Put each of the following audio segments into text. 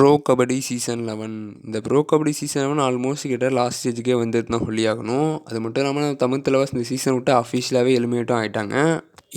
Bro kabaddi season eleven இந்த pro kabaddi season eleven almost கிட்ட last ஸ்டேஜுக்கே வந்துட்டு தான் சொல்லி ஆகணும் அது மட்டும் இல்லாமல் தமிழ் தலைவாஸ் இந்த சீசன் விட்டு அஃபிஷியலாகவே எலிமினேட்டும் ஆகிட்டாங்க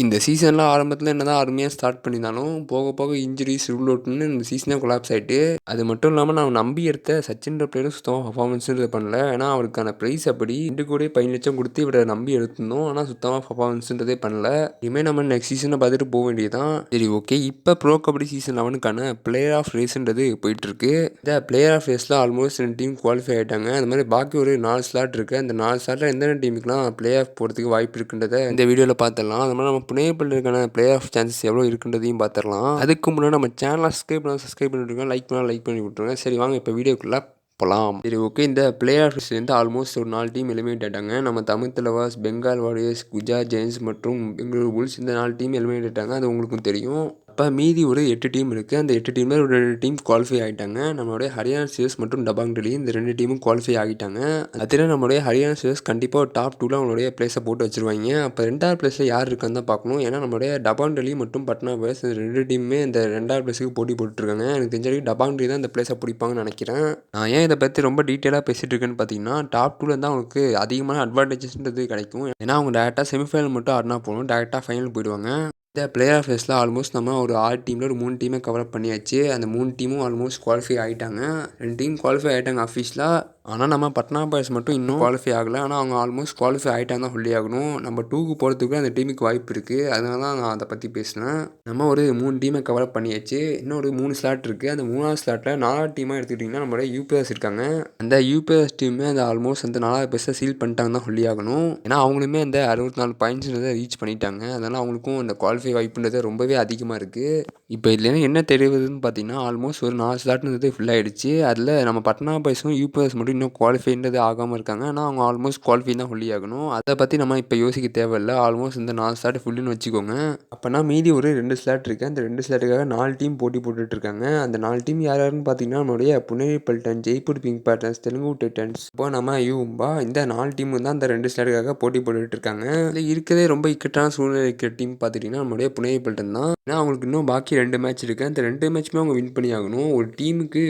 இந்த சீசனில் ஆரம்பத்தில் என்ன தான் அருமையாக ஸ்டார்ட் பண்ணியிருந்தாலும் போக போக இன்ஜுரிஸ் ரூல் அவுட்னு இந்த சீசனே கொலாப்ஸ் ஆகிட்டு அது மட்டும் இல்லாமல் நான் நம்பி எடுத்த சச்சின்ற பிளேயரும் சுத்தமாக பர்ஃபார்மன்ஸுன்றது பண்ணல. ஏன்னா அவருக்கான ப்ரைஸ் அப்படி ரெண்டு கூட பதினஞ்சு லட்சம் கொடுத்து இவரை நம்பி எடுத்திருந்தோம். ஆனால் சுத்தமாக பர்ஃபார்மன்ஸுன்றதே பண்ணல. இனிமேல் நம்ம நெக்ஸ்ட் சீசனை பார்த்துட்டு போக வேண்டியதுதான். சரி ஓகே இப்போ ப்ரோ கபடி சீசன் லெவனுக்கான பிளேயர் ஆஃப் ரேஸ்ன்றது போயிட்டுருக்கு. இந்த பிளேயர் ஆஃப் ரேஸில் ஆல்மோஸ்ட் ரெண்டு டீம் குவாலிஃபை ஆகிட்டாங்க அந்த மாதிரி பாக்கி ஒரு நாலு ஸ்லாட் இருக்குது அந்த நாலு ஸ்லாட்டில் எந்தெந்த டீமுக்குலாம் பிளே ஆஃப் போகிறதுக்கு வாய்ப்பு இருக்குன்றதை இந்த வீடியோவில் பார்த்துடலாம் அது மாதிரி நம்ம இருக்கான பிளே ஆஃப் சான்சஸ் எவ்வளோ இருக்குன்றதையும் பார்த்துடலாம் அதுக்கு முன்னாடி நம்ம சேனலை சப்ஸ்கிரைப் பண்ணால் சப்ஸ்கிரைப் பண்ணிவிட்டுருக்கோம் லைக் பண்ணால் லைக் பண்ணி விட்ருங்க சரி வாங்க இப்போ வீடியோக்குள்ளே போகலாம் சரி ஓகே இந்த பிளே ஆஃப்ஸ்லேருந்து ஆல்மோஸ்ட் ஒரு நாலு டீம் எலிமினேட் ஆகிட்டாங்க நம்ம தமிழ் தலைவாஸ் பெங்கால் வாரியர்ஸ் குஜா ஜெயின்ஸ் மற்றும் பெங்களூர் புல்ஸ் இந்த நாலு டீம் எலிமினேட் ஆகிட்டாங்க அது உங்களுக்கும் தெரியும். அப்போ மீதி ஒரு எட்டு டீம் இருக்குது அந்த எட்டு டீமில் ஒரு ரெண்டு டீம் குவாலிஃபை ஆகிட்டாங்க நம்மளுடைய ஹரியானா சிஎஸ் மற்றும் டபாங் டெல்லி இந்த ரெண்டு டீமும் குவாலிஃபை ஆகிட்டாங்க. அதில் நம்மளுடைய ஹரியானா சிஎஸ் கண்டிப்பாக டாப் டூவில் அவங்களுடைய பிளேஸை போட்டு வச்சுருவாங்க. அப்போ ரெண்டாவது பிளேஸில் யார் இருக்கான்னு தான் பார்க்கணும். ஏன்னா நம்மளுடைய டபாங் டெல்லி மற்றும் பட்னா பாய்ஸ் இந்த ரெண்டு டீமுமே இந்த ரெண்டாவது பிளேஸுக்கு போட்டி போட்டுருக்காங்க. எனக்கு தெரிஞ்ச வரைக்கும் டபாங் டெல்லி தான் இந்த பிளேஸை பிடிப்பாங்கன்னு நினைக்கிறேன். நான் ஏன் இதை பற்றி ரொம்ப டீட்டெயிலாக பேசிகிட்டு இருக்கேன்னு பார்த்தீங்கன்னா டாப் டூவில் தான் அவங்களுக்கு அதிகமான அட்வான்டேஜஸ்ன்றது கிடைக்கும். ஏன்னா அவங்க டேரெக்டாக செமிஃபைனல் மட்டும் ஆடினா போகணும் டேரெக்டாக ஃபைனல் போயிடுவாங்க. இந்த பிளேயர் ஆஃப் ஃபேஸில் ஆல்மோஸ்ட் நம்ம ஒரு ஆறு டீமில் ஒரு மூணு டீமை கவர் பண்ணியாச்சு. அந்த மூணு டீமும் ஆல்மோஸ்ட் குவாலிஃபை ஆகிட்டாங்க ரெண்டு டீம் குவாலிஃபை ஆகிட்டாங்க அஃபீஷியலாக ஆனால் நம்ம பட்னா பாய்ஸ் மட்டும் இன்னும் குவாலிஃபை ஆகலை. ஆனால் அவங்க ஆல்மோஸ்ட் குவாலிஃபை ஆகிட்டாங்க தான் சொல்லி ஆகணும். நம்ம டூக்கு போகிறதுக்கு அந்த டீமுக்கு வாய்ப்பு இருக்குது அதனால தான் நான் அதை பற்றி பேசினேன். நம்ம ஒரு மூணு டீமை கவர் பண்ணியாச்சு. இன்னும் ஒரு மூணு ஸ்லாட் இருக்குது அந்த மூணாவது ஸ்லாட்டில் நாலாவது டீமாக எடுத்துக்கிட்டிங்கன்னா நம்மளோட யூபிஎஸ் இருக்காங்க. அந்த யூபிஎஸ் டீமே அந்த ஆல்மோஸ்ட் அந்த நாலாவது பேஸை சீல் பண்ணிட்டாங்க தான் சொல்லி ஆகணும். ஏன்னா அவங்களுமே அந்த அறுபத்தி நாலு பாயிண்ட்ஸ்ன்றதை ரீச் பண்ணிட்டாங்க. அதனால் அவங்களுக்கும் அந்த குவாலிஃபை வாய்ப்புன்றது ரொம்பவே அதிகமாக இருக்குது இப்போ இதில் என்ன தெரியுதுன்னு பார்த்தீங்கன்னா ஆல்மோஸ்ட் ஒரு நாலு ஸ்லாட்ன்றது ஃபில் ஆகிடுச்சு அதில் நம்ம பட்னா பாய்ஸும் யூபிஎஸ் மட்டும் இன்னும் குவாலிஃபைன்றது ஆகாமல் இருக்காங்க. ஆனால் அவங்க ஆல்மோஸ்ட் குவாலிஃபை தான் ஃபுல்லி ஆகணும். அதை பற்றி நம்ம இப்போ யோசிக்க தேவையில்லை. ஆல்மோஸ்ட் இந்த நாலு ஸ்லாட் ஃபுல்லுன்னு வச்சுக்கோங்க. அப்போனா மீதி ஒரு ரெண்டு ஸ்லாட் இருக்குது அந்த ரெண்டு ஸ்லாட்டுக்காக நாலு டீம் போட்டி போட்டுட்ருக்காங்க அந்த நாலு டீம் யார் யாருன்னு பார்த்தீங்கன்னா நம்மளுடைய Puneri Paltan Jaipur pink panthers Telugu titans இப்போ நம்ம யூம்பா இந்த நாலு டீம் தான் அந்த ரெண்டு ஸ்லாட்டுக்காக போட்டி போட்டுட்ருக்காங்க இதில் இருக்கிறதே ரொம்ப இக்கட்டான சூழ்நிலை இருக்கிற டீம் பார்த்துட்டிங்கன்னா நம்மளுடைய புனேரி பல்டன் தான். ஏன்னா அவங்களுக்கு இன்னும் பாக்கி ரெண்டு மேட்ச் இருக்குது அந்த ரெண்டு மேட்ச்சுமே அவங்க வின் பண்ணி ஆகணும் ஒரு டீமுக்கு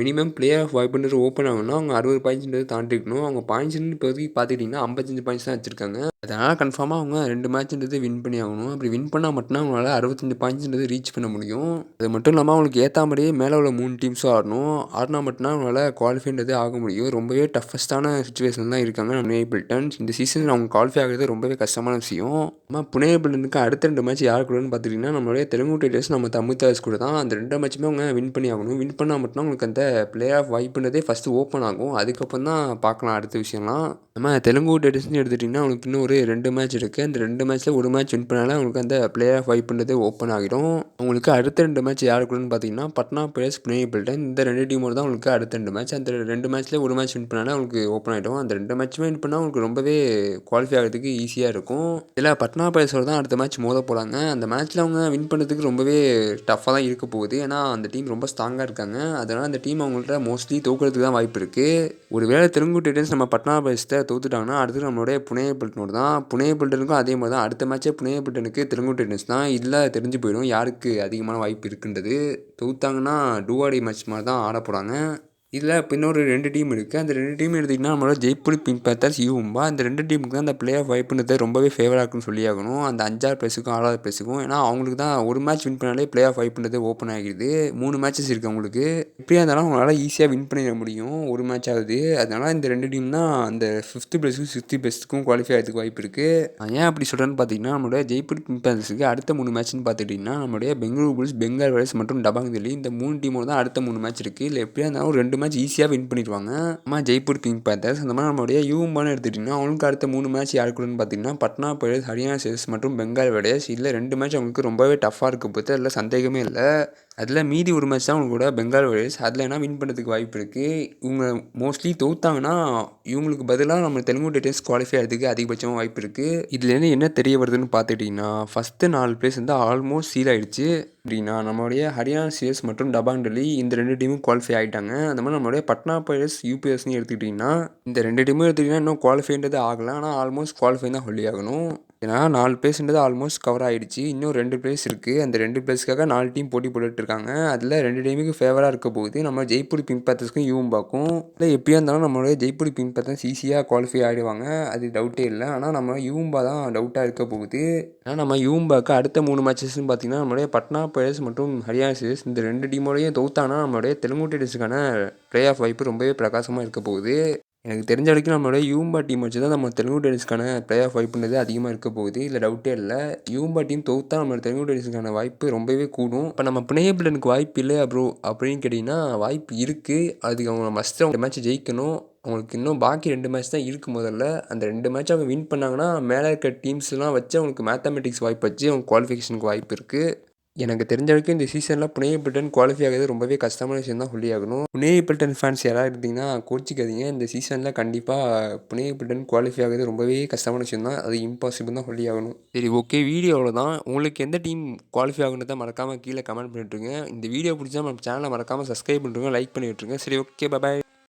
மினிமம் பிளே ஆஃப் வாய்ப்புன்றது ஓப்பன் ஆகணும்னா அவங்க அறுபது பாயிண்ட்ஸ்ன்றது தாண்டிக்கணும் அவங்க பாயிண்ட்ஸ்னு இப்போதைக்கு பார்த்துக்கிட்டிங்கன்னா ஐம்பத்தஞ்சு பாயிண்ட்ஸ் தான் வச்சுருக்காங்க. அதனால் கன்ஃபார்மாக அவங்க ரெண்டு மேட்ச்ன்றது வின் பண்ணி ஆகணும். அப்படி வின் பண்ணால் மட்டும்தான் அவங்களால அறுபத்தஞ்சு பாயிண்ட்ஸ்ன்றது ரீச் பண்ண முடியும். அது மட்டும் இல்லாமல் அவங்களுக்கு ஏற்ற மாதிரியே மேலே உள்ள மூணு டீம்ஸும் ஆடணும். ஆடினா மட்டும்தான் அவங்களால குவாலிஃபைன்றது ஆக முடியும். ரொம்பவே டஃபஸ்ட்டான சுச்சுவேஷன் தான் இருக்காங்க புனே பில்டன்ஸ் இந்த சீசன் அவங்க குவாலிஃபை ஆகிறது ரொம்பவே கஷ்டமான விஷயம். நம்ம புனே பில்டனுக்கு அடுத்த ரெண்டு மேட்ச் யார் கூடன்னு பார்த்துட்டிங்கன்னா நம்மளுடைய தெலுங்கு டைட்டர்ஸ் நம்ம தமிழ் தாஸ் கூட தான் அந்த ரெண்டு மேட்சுமே அவங்க வின் பண்ணி ஆகணும். வின் பண்ணால் மட்டும் அவங்களுக்கு அந்த பிளே ஆஃப் வாய்ப்புன்றதே ஃபஸ்ட்டு ஓப்பன் ஆகும். அதுக்கப்புறம் தான் பார்க்கலாம் அடுத்த விஷயம்லாம். நம்ம தெலுங்கு டைட்டர்ஸ்னு எடுத்துட்டிங்கன்னா அவங்களுக்கு இன்னும் ஒரு ரெண்டு மேட்ச் இருக்குது அந்த ரெண்டு மேட்ச்சில் ஒரு மேட்ச் வின் பண்ணாலே அவங்களுக்கு அந்த பிளே ஆஃப் வாய்ப்புன்றது ஓப்பன் ஆகிடும். அவங்களுக்கு அடுத்த ரெண்டு மேட்ச் யார் கூடன்னு பார்த்தீங்கன்னா பட்னா பிளேஸ் புனே பில்டன். இந்த ரெண்டு டீமோட தான் அவங்களுக்கு அடுத்த ரெண்டு மேட்ச் அந்த ரெண்டு மேட்ச்சில் ஒரு மேட்ச் வின் பண்ணாலே அவங்களுக்கு ஓப்பன் ஆகிடும். அந்த ரெண்டு மேட்ச்சுமே வின் பண்ணால் அவங்களுக்கு ரொம்பவே குவாலிஃபை ஆகிறதுக்கு ஈஸியாக இருக்கும். இதில் பட்னா பிளேஸோட தான் அடுத்த மேட்ச் மோத போகிறாங்க அந்த மேட்ச்சில் அவங்க வின் பண்ணுறதுக்கு ரொம்பவே டஃப்பாக தான் இருக்க போகுது. ஏன்னா அந்த டீம் ரொம்ப ஸ்ட்ராங்காக இருக்காங்க. அதனால் அந்த டீம் அவங்கள்ட்ட மோஸ்ட்லி தோக்கிறதுக்கு தான் வாய்ப்பு இருக்குது ஒரு வேளை தெலுங்கு டைட்டன்ஸ் நம்ம பட்னா பிளேயர்ஸ்ட்டை தோத்துட்டாங்கன்னா அடுத்து நம்மளுடைய புனே பில்டனோட தான் புனே பில்டனுக்கும் அதே மாதிரி தான். அடுத்த மேட்ச்சே புனே பில்டனுக்கு தெலுங்கு டைட்டன்ஸ் தான். இதில் தெரிஞ்சு போயிடும் யாருக்கு அதிகமான வாய்ப்பு இருக்குன்றது. தோத்தாங்கன்னா டூவாடி மேட்ச் மாதிரி தான் ஆட போகிறாங்க இதில் இப்போ இன்னொரு ரெண்டு டீம் இருக்குது அந்த ரெண்டு டீம் எடுத்திங்கன்னா நம்மளோட ஜெய்ப்பூர் பிங்க் பேத்தர்ஸ் யூம்பா அந்த ரெண்டு டீமுக்கு தான் அந்த பிளே ஆஃப் வாய்ப்புன்றது ரொம்பவே ஃபேவராக இருக்குன்னு சொல்லி ஆகணும் அந்த அஞ்சாறு ப்ளஸுக்கும் ஆறாவது பிளஸுக்கும் ஏன்னா அவங்களுக்கு தான் ஒரு மேட்ச் வின் பண்ணாலே பிளே ஆஃப் வாய்ப்புன்றது ஓப்பன் ஆகிடுது. மூணு மேட்சஸ் இருக்குது அவங்களுக்கு. எப்படியா இருந்தாலும் அவங்களால ஈஸியாக வின் பண்ணிட முடியும். ஒரு மேட்ச் ஆகுது. அதனால் இந்த ரெண்டு டீம் தான் அந்த ஃபிஃப்த்து பிளஸுக்கும் சிக்ஸ்த்து பிளஸுக்கும் குவாலிஃபை ஆகிறதுக்கு வாய்ப்பு இருக்குது ஏன் அப்படி சொல்கிறேன்னு பார்த்தீங்கன்னா நம்மளுடைய ஜெய்ப்பூர் பிங்க் பேத்தர்ஸுக்கு அடுத்த மூணு மேட்ச்னு பார்த்துட்டிங்கன்னா நம்மளுடைய பெங்களூர் புல்ஸ் பெங்கால் வாரியர்ஸ் மற்றும் டபாங் தில்லி இந்த மூணு டீமோட தான் அடுத்த மூணு மேட்ச் இருக்குது இல்லை எப்படியா இருந்தாலும் ரெண்டு மேட்ச் ஈஸியாக வின் பண்ணிடுவாங்க. நம்ம ஜெய்ப்பூர் கிங் பேத்தர்ஸ் அந்த மாதிரி நம்மளுடைய யூம்பான்னு எடுத்துக்கிட்டிங்கன்னா அவங்களுக்கு அடுத்த மூணு மேட்ச் யார் பார்த்தீங்கன்னா பட்னா பைரேட்ஸ் ஹரியானா சேஸ் மற்றும் பெங்கால் வெடேஸ் இல்லை ரெண்டு மேட்ச் அவங்களுக்கு ரொம்பவே டஃப்பாக இருக்க. போது அதில் சந்தேகமே இல்லை. அதில் மீதி ஒரு மேட்ச் தான் அவங்க கூட பெங்கால் வாரியர்ஸ் அதில் என்ன வின் பண்ணுறதுக்கு வாய்ப்பு இருக்குது இவங்க மோஸ்ட்லி தோத்தாங்கன்னா இவங்களுக்கு பதிலாக நம்ம தெலுங்கு டைட்டன்ஸ் குவாலிஃபை ஆகிறதுக்கு அதிகபட்சமாக வாய்ப்பு இருக்குது இதுலேருந்து என்ன தெரிய வருதுன்னு பார்த்துட்டிங்கன்னா ஃபஸ்ட்டு நாலு பிளேஸ் வந்து ஆல்மோஸ்ட் சீல் ஆகிடுச்சு அப்படின்னா நம்மளுடைய ஹரியானா சிஎஸ் மற்றும் டபாங் டெல்லி இந்த ரெண்டு டீமும் குவாலிஃபை ஆகிட்டாங்க அந்த மாதிரி நம்மளுடைய பட்னா பைரஸ் யூபிஎஸ்னு எடுத்துக்கிட்டிங்கன்னா இந்த ரெண்டு டீமும் எடுத்துக்கிட்டிங்கன்னா இன்னும் குவாலிஃபைன்றது ஆகலை. ஆனால் ஆல்மோஸ்ட் குவாலிஃபை தான் ஹொல்லி ஆகணும். ஏன்னா நாலு பிளேஸ்ன்றது ஆல்மோஸ்ட் கவர் ஆகிடுச்சு இன்னும் ரெண்டு பிளேஸ் இருக்குது அந்த ரெண்டு பிளேஸ்க்காக நாலு டீம் போட்டி போட்டுட்ருக்காங்க அதில் ரெண்டு டீமுக்கு ஃபேவராக இருக்க போகுது. நம்ம ஜெய்ப்பூர் பிங்க் பேத்தர்ஸ்க்கும் யூம்பாக்கும் இல்லை எப்படியா இருந்தாலும் நம்மளுடைய ஜெய்ப்பூர் பிங்க் பேத்தர்ஸ் ஈஸியாக குவாலிஃபை ஆகிடுவாங்க அது டவுட்டே இல்லை. ஆனால் நம்ம யூம்பா தான் டவுட்டாக இருக்க போகுது. ஏன்னா நம்ம யூம்பாக்கு அடுத்த மூணு மேட்சஸ்னு பார்த்தீங்கன்னா நம்மளுடைய பட்னா பிளேயர்ஸ் மற்றும் ஹரியானா சியர்ஸ் இந்த ரெண்டு டீமோடையும் தோத்தானா நம்மளுடைய தெலுங்கு டேடர்ஸுக்கான ப்ளே ஆஃப் வாய்ப்பு ரொம்பவே பிரகாசமாக இருக்க போகுது. எனக்கு தெரிஞ்ச வரைக்கும் நம்மளுடைய யூம்பா டீம் வச்சு தான் நம்ம தெலுங்கு டென்னிஸ்க்கான ப்ளே ஆஃப் வாய்ப்புன்றது அதிகமாக இருக்க போகுது. இல்லை டவுட்டே இல்லை. யூம்பா டீம் தொகுத்தா நம்ம தெலுங்கு டென்னிஸ்க்கான வாய்ப்பு ரொம்பவே கூடும். இப்போ நம்ம பிளேயபிளனுக்கு வாய்ப்பு இல்லையா ப்ரோ அப்படின்னு கேட்டிங்கன்னா வாய்ப்பு இருக்குது அதுக்கு அவங்க மஸ்ட் அவங்க மேட்ச் ஜெயிக்கணும். அவங்களுக்கு இன்னும் பாக்கி ரெண்டு மேட்ச் தான் இருக்குது முதல்ல அந்த ரெண்டு மேட்ச் அவங்க வின் பண்ணாங்கன்னா மேலே இருக்க டீம்ஸ்லாம் வச்சு அவங்களுக்கு மேத்தமெட்டிக்ஸ் வாய்ப்பு வச்சு அவங்க குவாலிஃபிகேஷனுக்கு வாய்ப்பு இருக்குது எனக்கு தெரிஞ்ச வரைக்கும் இந்த சீசனில் புனே பில்டன் குவாலிஃபை ஆகிறது ரொம்பவே கஷ்டமான விஷயம் தான் சொல்லி ஆகணும். புனே பில்டன் ஃபேன்ஸ் யாராவது இருந்தீங்கன்னா கோச்சிக்காதீங்க. இந்த சீசனில் கண்டிப்பாக புனே பில்டன் குவாலிஃபை ஆகிறது ரொம்பவே கஷ்டமான விஷயம் தான். அது இம்பாசிபிள் தான் சொல்லி ஆகணும். சரி ஓகே வீடியோவில் தான் உங்களுக்கு எந்த டீம் குவாலிஃபை ஆகுன்றதை மறக்காமல் கீழே கமெண்ட் பண்ணிட்டுருங்க. இந்த வீடியோ பிடிச்சா நம்ம சேனலை மறக்காமல் சப்ஸ்கிரைப் பண்ணிட்டுருங்க லைக் பண்ணிட்டுருங்க சரி ஓகே பாய்